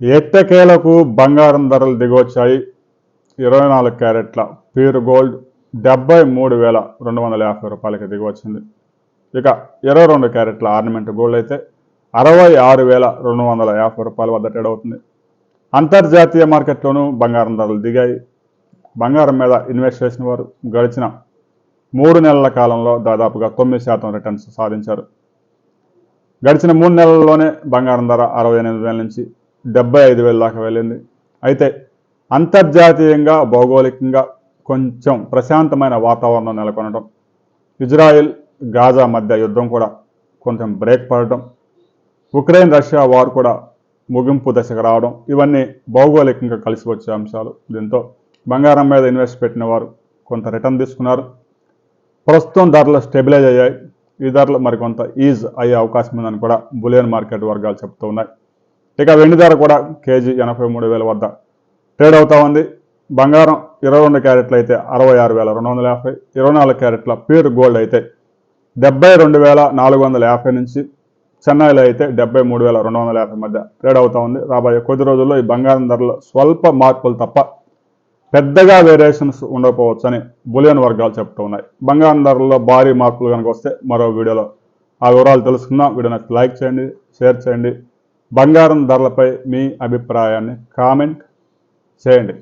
ఎట్టకేలకు బంగారం ధరలు దిగొచ్చాయి? ఇరవై నాలుగు క్యారెట్ల ప్యూర్ గోల్డ్ డెబ్బై మూడు వేల రెండు వందల యాభై రూపాయలకి దిగొచ్చింది. ఇక ఇరవై రెండు క్యారెట్ల ఆర్నమెంట్ గోల్డ్ అయితే అరవై ఆరు వేల రెండు వందల యాభై రూపాయల వద్ద ట్రేడ్ అవుతుంది. అంతర్జాతీయ మార్కెట్లోనూ బంగారం ధరలు దిగాయి. బంగారం మీద ఇన్వెస్ట్ చేసిన వారు గడిచిన మూడు నెలల కాలంలో దాదాపుగా తొమ్మిది శాతం రిటర్న్స్ సాధించారు. గడిచిన మూడు నెలల్లోనే బంగారం ధర అరవై ఎనిమిది వేల నుంచి డెబ్బై ఐదు వేల దాకా వెళ్ళింది. అయితే అంతర్జాతీయంగా భౌగోళికంగా కొంచెం ప్రశాంతమైన వాతావరణం నెలకొనడం ఇజ్రాయెల్ గాజా మధ్య యుద్ధం కూడా కొంచెం బ్రేక్ పడటం ఉక్రెయిన్ రష్యా వార్ కూడా ముగింపు దశకు రావడం ఇవన్నీ భౌగోళికంగా కలిసి వచ్చే అంశాలు. దీంతో బంగారం మీద ఇన్వెస్ట్ పెట్టిన వారు కొంత రిటర్న్ తీసుకున్నారు. ప్రస్తుతం ధరలు స్టెబిలైజ్ అయ్యాయి. ఈ ధరలు మరికొంత ఈజ్ అయ్యే అవకాశం ఉందని కూడా బులియన్ మార్కెట్ వర్గాలు చెప్తూ ఉన్నాయి. ఇక వెండి ధర కూడా కేజీ ఎనభై మూడు వేల వద్ద. ట్రేడ్ అవుతా ఉంది. బంగారం ఇరవై రెండు క్యారెట్లు అయితే అరవై ఆరు వేల రెండు వందల యాభై ఇరవై నాలుగు క్యారెట్ల ప్యూర్ గోల్డ్ అయితే డెబ్బై రెండు వేల నాలుగు వందల యాభై నుంచి చెన్నైలో అయితే డెబ్బై మూడు వేల రెండు వందల యాభై మధ్య ట్రేడ్ అవుతా ఉంది. రాబోయే కొద్ది రోజుల్లో ఈ బంగారం ధరలో స్వల్ప మార్పులు తప్ప పెద్దగా వేరియేషన్స్ ఉండకపోవచ్చని బులియన్ వర్గాలు చెప్తూ ఉన్నాయి. బంగారం ధరల్లో భారీ మార్పులు కనుక వస్తే మరో వీడియోలో ఆ వివరాలు తెలుసుకుందాం. వీడియో నాకు లైక్ చేయండి షేర్ చేయండి. బంగారం ధరలపై మీ అభిప్రాయాన్ని కామెంట్ చేయండి.